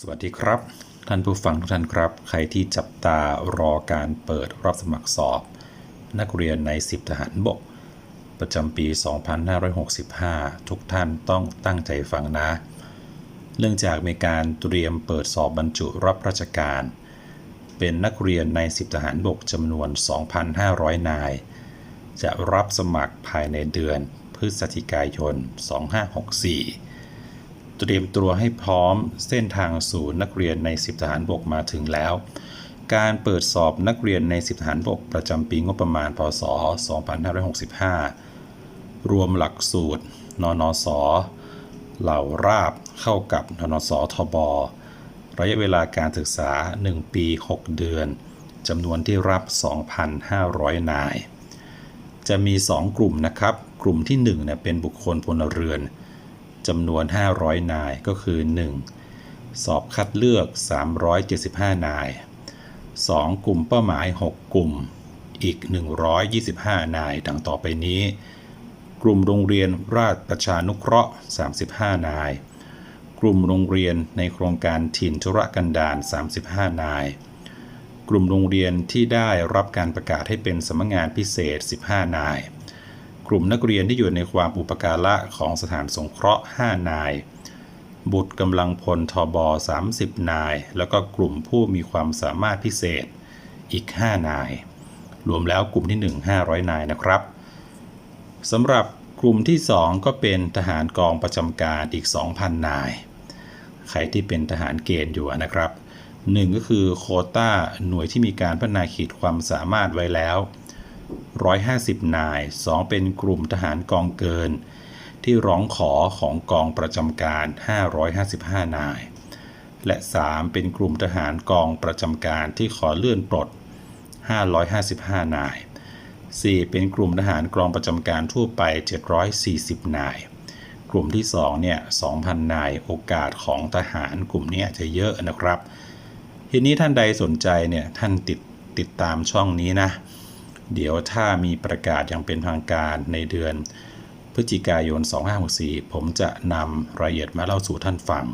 สวัสดีครับ ท่านผู้ฟังทุกท่านครับ ใครที่จับตารอการเปิดรับสมัครสอบ นักเรียนใน 10 ทหารบก ประจำปี 2565 ทุกท่านต้องตั้งใจฟังนะ เนื่องจากมีการเตรียมเปิดสอบบรรจุรับราชการ เป็นนักเรียนใน 10 ทหารบกจำนวน 2,500 นาย จะรับสมัครภายในเดือนพฤศจิกายน 2564 เตรียมตัวให้พร้อมเส้นทางสู่นักเรียนใน 10 ทหารบกมาถึงแล้ว การเปิดสอบนักเรียนใน 10 ทหารบกประจำปีงบประมาณ พศ 2565 รวมหลักสูตร นนส เหล่าราบเข้ากับนนสทบ ระยะเวลาการศึกษา 1 ปี 6 เดือนจำนวนที่รับ 2,500 นาย จะมี 2 กลุ่มนะครับ กลุ่มที่1เนี่ยเป็นบุคคลพลเรือน จำนวน 500 นายก็คือ 1. สอบคัดเลือก 375 นาย 2. กลุ่มเป้าหมาย 6 กลุ่ม อีก 125 นายดังต่อไปนี้ กลุ่มโรงเรียนราชประชานุเคราะห์ 35 นาย กลุ่มโรงเรียนในโครงการถิ่นธุรกันดาร 35 นาย กลุ่มโรงเรียนที่ได้รับการประกาศให้เป็นสำนักงานพิเศษ 15 นาย กลุ่มนักเรียนที่อยู่ในความอุปการะของสถานสงเคราะห์ 5 นาย บุตรกำลังพลทบ30 นาย แล้วก็กลุ่มผู้มีความสามารถพิเศษอีก 5 นาย รวมแล้วกลุ่มที่ 1 500 นายนะครับสำหรับกลุ่มที่ 2 ก็เป็นทหารกองประจำการอีก 2,000 นาย ใครที่เป็นทหารเกณฑ์อยู่นะครับ 1 ก็คือโคต้าหน่วยที่มีการพัฒนาขีดความสามารถไว้แล้ว 150 นาย 2 เป็นกลุ่มทหารกองเกิน ที่ร้องขอของกองประจำการ 555 นาย และ 3 เป็นกลุ่มทหารกองประจำการที่ขอเลื่อนปลด 555 นาย 4 เป็นกลุ่มทหารกองประจำการทั่วไป 740 นาย กลุ่มที่2เนี่ย 2,000 นาย โอกาสของทหารกลุ่มนี้จะเยอะนะครับ ทีนี้ท่านใดสนใจเนี่ยท่านติดติดตามช่องนี้นะ เดี๋ยวถ้ามีประกาศอย่างเป็นทางการในเดือน พฤศจิกายน 2564 ผมจะนำรายละเอียดมาเล่าสู่ท่านฟัง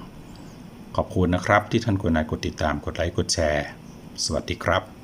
ขอบคุณนะครับที่ท่านกดไลค์กดติดตามกดไลค์กดแชร์ สวัสดีครับ